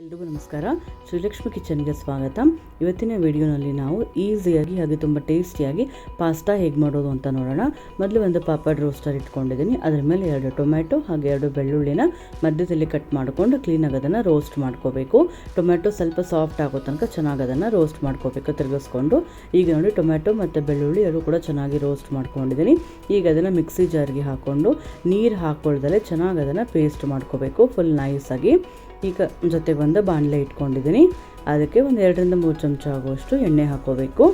ಎಲ್ರಿಗೂ ನಮಸ್ಕಾರ. ಶ್ರೀಲಕ್ಷ್ಮಿ ಕಿಚನ್ಗೆ ಸ್ವಾಗತ. ಇವತ್ತಿನ ವಿಡಿಯೋನಲ್ಲಿ ನಾವು ಈಸಿಯಾಗಿ ಹಾಗೆ ತುಂಬ ಟೇಸ್ಟಿಯಾಗಿ ಪಾಸ್ತಾ ಹೇಗೆ ಮಾಡೋದು ಅಂತ ನೋಡೋಣ. ಮೊದಲು ಒಂದು ಪಾಪಡ್ ರೋಸ್ಟರ್ ಇಟ್ಕೊಂಡಿದ್ದೀನಿ. ಅದರ ಮೇಲೆ ಎರಡು ಟೊಮ್ಯಾಟೊ ಹಾಗೆ ಎರಡು ಬೆಳ್ಳುಳ್ಳಿನ ಮಧ್ಯದಲ್ಲಿ ಕಟ್ ಮಾಡಿಕೊಂಡು ಕ್ಲೀನಾಗಿ ಅದನ್ನು ರೋಸ್ಟ್ ಮಾಡ್ಕೋಬೇಕು. ಟೊಮ್ಯಾಟೊ ಸ್ವಲ್ಪ ಸಾಫ್ಟ್ ಆಗೋ ತನಕ ಚೆನ್ನಾಗಿ ಅದನ್ನು ರೋಸ್ಟ್ ಮಾಡ್ಕೋಬೇಕು, ತಿರುಗಿಸ್ಕೊಂಡು. ಈಗ ನೋಡಿ ಟೊಮ್ಯಾಟೊ ಮತ್ತು ಬೆಳ್ಳುಳ್ಳಿ ಎರಡು ಕೂಡ ಚೆನ್ನಾಗಿ ರೋಸ್ಟ್ ಮಾಡ್ಕೊಂಡಿದ್ದೀನಿ. ಈಗ ಅದನ್ನು ಮಿಕ್ಸಿ ಜಾರ್ಗೆ ಹಾಕ್ಕೊಂಡು ನೀರು ಹಾಕ್ಕೊಳ್ದಲ್ಲೇ ಚೆನ್ನಾಗಿ ಅದನ್ನು ಪೇಸ್ಟ್ ಮಾಡ್ಕೋಬೇಕು ಫುಲ್ ನೈಸಾಗಿ ಈಗ ಜೊತೆ ಬಂದು ಬಾಣಲೆ ಇಟ್ಕೊಂಡಿದ್ದೀನಿ. ಅದಕ್ಕೆ ಒಂದು ಎರಡರಿಂದ ಮೂರು ಚಮಚ ಆಗುವಷ್ಟು ಎಣ್ಣೆ ಹಾಕೋಬೇಕು.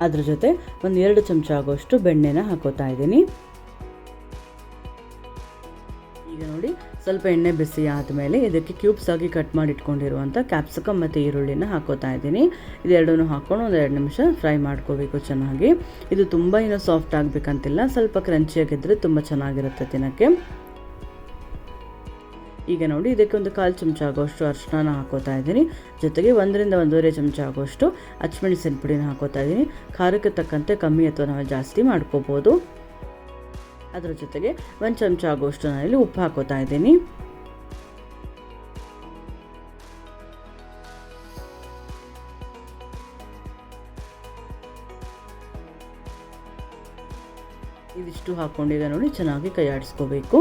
ಅದ್ರ ಜೊತೆ ಒಂದು ಎರಡು ಚಮಚ ಆಗುವಷ್ಟು ಬೆಣ್ಣೆನ ಹಾಕೋತಾ ಇದ್ದೀನಿ. ಈಗ ನೋಡಿ ಸ್ವಲ್ಪ ಎಣ್ಣೆ ಬಿಸಿ ಆದಮೇಲೆ ಇದಕ್ಕೆ ಕ್ಯೂಬ್ಸ್ ಆಗಿ ಕಟ್ ಮಾಡಿ ಇಟ್ಕೊಂಡಿರುವಂಥ ಕ್ಯಾಪ್ಸಿಕಮ್ ಮತ್ತು ಈರುಳ್ಳಿನ ಹಾಕೋತಾ ಇದ್ದೀನಿ. ಇದೆರಡೂ ಹಾಕ್ಕೊಂಡು ಒಂದು ಎರಡು ನಿಮಿಷ ಫ್ರೈ ಮಾಡ್ಕೋಬೇಕು ಚೆನ್ನಾಗಿ. ಇದು ತುಂಬ ಏನೋ ಸಾಫ್ಟ್ ಆಗಬೇಕಂತಿಲ್ಲ, ಸ್ವಲ್ಪ ಕ್ರಂಚಿಯಾಗಿದ್ದರೆ ತುಂಬ ಚೆನ್ನಾಗಿರುತ್ತೆ ತಿನ್ನೋಕ್ಕೆ. ಈಗ ನೋಡಿ ಇದಕ್ಕೆ ಒಂದು ಕಾಲು ಚಮಚ ಆಗೋಷ್ಟು ಅರಿಶಿನ ಹಾಕೋತಾ ಇದ್ದೀನಿ. ಜೊತೆಗೆ ಒಂದರಿಂದ ಒಂದೂವರೆ ಚಮಚ ಆಗೋಷ್ಟು ಅಚ್ಚಮೆಣಸಿನ ಪುಡಿನ ಹಾಕೋತಾ ಇದ್ದೀನಿ. ಖಾರಕ್ಕೆ ತಕ್ಕಂತೆ ಕಮ್ಮಿ ಅಥವಾ ನಾವು ಜಾಸ್ತಿ ಮಾಡ್ಕೋಬೋದು. ಅದರ ಜೊತೆಗೆ ಒಂದು ಚಮಚ ಆಗುವಷ್ಟು ನಾನಿಲ್ಲಿ ಉಪ್ಪು ಹಾಕೋತಾ ಇದ್ದೀನಿ. ಇದಿಷ್ಟು ಹಾಕ್ಕೊಂಡಿದೆ ನೋಡಿ ಚೆನ್ನಾಗಿ ಕೈ ಆಡಿಸ್ಕೋಬೇಕು.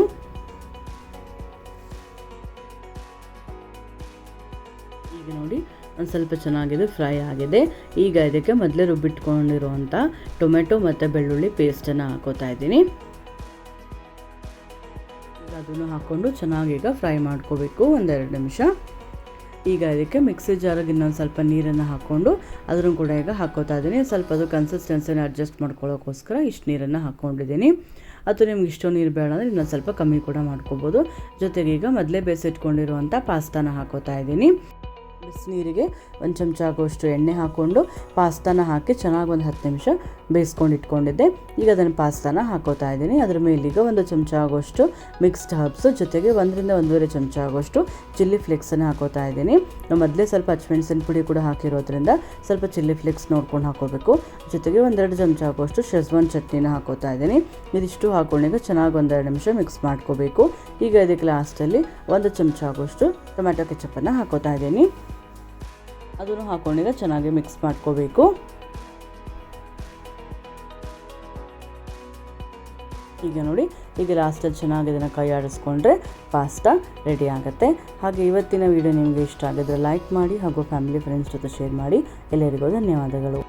ಈಗ ನೋಡಿ ಒಂದು ಸ್ವಲ್ಪ ಚೆನ್ನಾಗಿದೆ ಫ್ರೈ ಆಗಿದೆ. ಈಗ ಇದಕ್ಕೆ ಮೊದಲೇ ರುಬ್ಬಿಟ್ಕೊಂಡಿರುವಂಥ ಟೊಮೆಟೊ ಮತ್ತು ಬೆಳ್ಳುಳ್ಳಿ ಪೇಸ್ಟನ್ನು ಹಾಕೋತಾ ಇದ್ದೀನಿ. ಅದನ್ನು ಹಾಕ್ಕೊಂಡು ಚೆನ್ನಾಗಿ ಈಗ ಫ್ರೈ ಮಾಡ್ಕೋಬೇಕು ಒಂದೆರಡು ನಿಮಿಷ. ಈಗ ಇದಕ್ಕೆ ಮಿಕ್ಸಿ ಜಾರಿಗೆ ಇನ್ನೊಂದು ಸ್ವಲ್ಪ ನೀರನ್ನು ಹಾಕ್ಕೊಂಡು ಅದನ್ನು ಕೂಡ ಈಗ ಹಾಕೋತಾ ಇದ್ದೀನಿ. ಸ್ವಲ್ಪ ಅದು ಕನ್ಸಿಸ್ಟೆನ್ಸಿನ ಅಡ್ಜಸ್ಟ್ ಮಾಡ್ಕೊಳ್ಳೋಕ್ಕೋಸ್ಕರ ಇಷ್ಟು ನೀರನ್ನು ಹಾಕ್ಕೊಂಡಿದ್ದೀನಿ. ಅಥವಾ ನಿಮ್ಗೆ ಇಷ್ಟು ನೀರು ಬೇಡ ಅಂದರೆ ಇನ್ನೊಂದು ಸ್ವಲ್ಪ ಕಮ್ಮಿ ಕೂಡ ಮಾಡ್ಕೋಬೋದು. ಜೊತೆಗೆ ಈಗ ಮೊದಲೇ ಬೇಸಿಟ್ಕೊಂಡಿರುವಂಥ ಪಾಸ್ತಾನ ಹಾಕೋತಾ ಇದ್ದೀನಿ. ಬಿಸಿನೀರಿಗೆ ಒಂದು ಚಮಚ ಆಗುವಷ್ಟು ಎಣ್ಣೆ ಹಾಕ್ಕೊಂಡು ಪಾಸ್ತಾನ ಹಾಕಿ ಚೆನ್ನಾಗಿ ಒಂದು ಹತ್ತು ನಿಮಿಷ ಬೇಯಿಸ್ಕೊಂಡು ಇಟ್ಕೊಂಡಿದ್ದೆ. ಈಗ ಅದನ್ನು ಪಾಸ್ತಾನ ಹಾಕೋತಾ ಇದ್ದೀನಿ. ಅದ್ರ ಮೇಲೀಗ ಒಂದು ಚಮಚ ಆಗುವಷ್ಟು ಮಿಕ್ಸ್ಡ್ ಹರ್ಬ್ಸು ಜೊತೆಗೆ ಒಂದರಿಂದ ಒಂದೂವರೆ ಚಮಚ ಆಗುವಷ್ಟು ಚಿಲ್ಲಿ ಫ್ಲೆಕ್ಸನ್ನು ಹಾಕೋತಾ ಇದ್ದೀನಿ. ನಾವು ಮೊದಲೇ ಸ್ವಲ್ಪ ಹಚ್ಮೆಣಸಿನ ಪುಡಿ ಕೂಡ ಹಾಕಿರೋದ್ರಿಂದ ಸ್ವಲ್ಪ ಚಿಲ್ಲಿ ಫ್ಲೇಕ್ಸ್ ನೋಡ್ಕೊಂಡು ಹಾಕೋಬೇಕು. ಜೊತೆಗೆ ಒಂದೆರಡು ಚಮಚ ಆಗುವಷ್ಟು ಶೆಸ್ವಾನ್ ಚಟ್ನಿನ ಹಾಕೋತಾ ಇದ್ದೀನಿ. ಇದಿಷ್ಟು ಹಾಕೊಂಡೀಗ ಚೆನ್ನಾಗಿ ಒಂದೆರಡು ನಿಮಿಷ ಮಿಕ್ಸ್ ಮಾಡ್ಕೋಬೇಕು. ಈಗ ಇದಕ್ಕೆ ಲಾಸ್ಟಲ್ಲಿ ಒಂದು ಚಮಚ ಆಗುವಷ್ಟು ಟೊಮ್ಯಾಟೊ ಕೆಚಪ್ಪನ್ನು ಹಾಕೋತಾ ಇದ್ದೀನಿ. ಅದನ್ನು ಹಾಕೊಂಡೀಗ ಚೆನ್ನಾಗಿ ಮಿಕ್ಸ್ ಮಾಡ್ಕೋಬೇಕು. ಈಗ ನೋಡಿ, ಈಗ ಲಾಸ್ಟಲ್ಲಿ ಚೆನ್ನಾಗಿ ಇದನ್ನು ಕೈ ಆಡಿಸ್ಕೊಂಡ್ರೆ ಪಾಸ್ತಾ ರೆಡಿ ಆಗುತ್ತೆ. ಹಾಗೆ ಇವತ್ತಿನ ವಿಡಿಯೋ ನಿಮಗೆ ಇಷ್ಟ ಆಗಿದ್ರೆ ಲೈಕ್ ಮಾಡಿ ಹಾಗೂ ಫ್ಯಾಮಿಲಿ ಫ್ರೆಂಡ್ಸ್ ಜೊತೆ ಶೇರ್ ಮಾಡಿ. ಎಲ್ಲರಿಗೂ ಧನ್ಯವಾದಗಳು.